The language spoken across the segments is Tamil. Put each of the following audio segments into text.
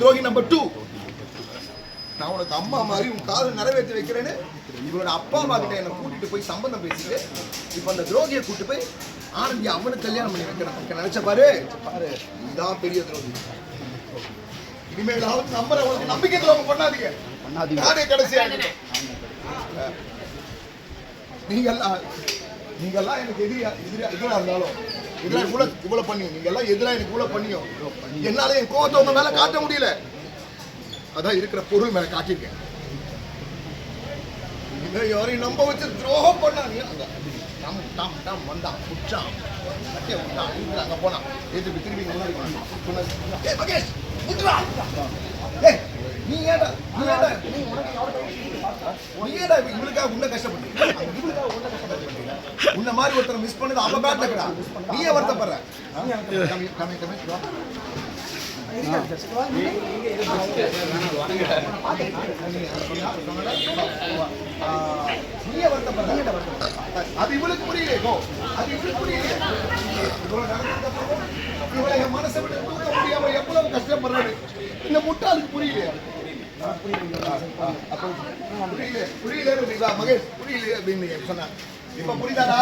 துரோகி நம்பர் டூ நான் உனக்கு அம்மா மாதிரி உன் காதல் நிறைவேற்றி வைக்கிறேன்னு இவனோட அப்பா அம்மா கிட்ட என்னை கூட்டிட்டு போய் சம்பந்தம் பேசிட்டு இப்போ அந்த துரோகியை கூட்டு போய் ஆனந்தி அவனுக்கு கல்யாணம் பண்ணி வைக்கிறேன். நினைச்ச பாரு? பாரு இதான் பெரிய துரோகி. இனிமேலாவது நம்புற உனக்கு நம்பிக்கை துரோகம் பண்ணாதீங்க. நானே கடைசியா நீங்கெல்லாம் நீங்கெல்லாம் எனக்கு எதிரியா எதிரியா எதிரா இருந்தாலும் எதிரா இவ்வளவு இவ்வளோ பண்ணியும் நீங்க எல்லாம் எதிரா எனக்கு இவ்வளோ பண்ணியும் என்னால என் கோவத்தை உங்க மேல காட்ட முடியல. அதான் இருக்கிற பொருள் மேல காட்டியிருக்கேன். யாரையும் நம்ப வச்சு துரோகம் பண்ணாங்க அங்க. டம் டம் டம் வந்தான். புடிச்சான் கட்டிய விட்டான் இழுத்து அங்க போனான். திருப்பி முன்னாடி போனான். மகேஷ் ஏய் நீ ஏடா நீ ஏடா நீ உனக்கு நீ ஏடா இவளுக்காக உன்னை உன்னை மாதிரி ஒருத்தரை மிஸ் பண்ணது அவ பேட் லக்கடா நீயே வருத்தப்படுற. அது இவளுக்கு புரியல கோ அது இவளுக்கு புரியல இவளை என் மனசை விட்டு தூக்க முடியாம எவ்வளவு கஷ்டப்படுறாரு இந்த முட்டாளுக்கு புரியலையா. புரியல புரியல அப்படிங்களா மகேஷ் புரியல அப்படின்னு சொன்னாங்க. இப்ப புரியுதாடா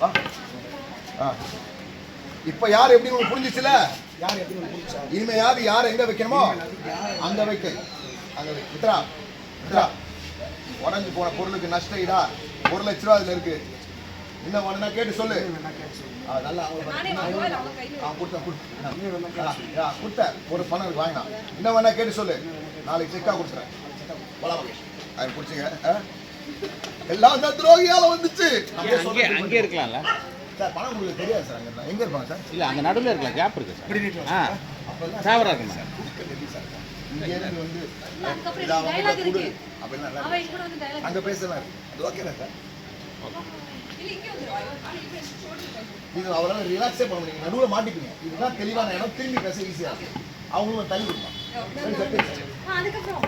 வா. ஆ. இப்ப யார் எப்படி உங்களுக்கு புரிஞ்சிச்சுல யார் எப்படி வந்து புடிச்சா இனிமே யாரு எங்க வைக்கணுமோ அங்க வைக்க அங்க வை வித்ரா வித்ரா உடஞ்சு போன பொருளுக்கு நஷ்ட ஈடா ஒரு லட்ச ரூபா அதுல இருக்கு இன்னும் ஒண்ணா கேட்டு சொல்லு நல்லா கொடுத்தேன். ஒரு பணம் வாங்கினான். இன்னும் வேணா கேட்டு சொல்லு நாளைக்கு செக்கா கொடுத்துறேன் போலாம் மகேஷ். அது பிடிச்சிங்க? எல்லாம் அந்த துரோகியால வந்துச்சு. அங்கே அங்கே இருக்கலாம்ல. சார் பணம் உங்களுக்கு தெரியாது சார் அங்க. எங்க இருப்பாங்க சார்? இல்ல அங்க நடுவுல இருக்கலாம் கேப் இருக்கு சார். ஆ. அப்பெல்லாம் ஃபேவரா இருக்குமா சார்? கொடுக்க எப்படி சார் இங்க இருந்து வந்து. அப்படிலாம் அங்க பேசலாம். அது ஓகேதா சார்? இது அவரால் ரிலாக்ஸே பண்ண முடியும். நடுவில் மாட்டிப்பீங்க இதுதான் தெளிவான இடம். திரும்பி பேச ஈஸியாக இருக்கும். அவங்களும் தள்ளி விடலாம் ஆ அதுக்கப்புறம்.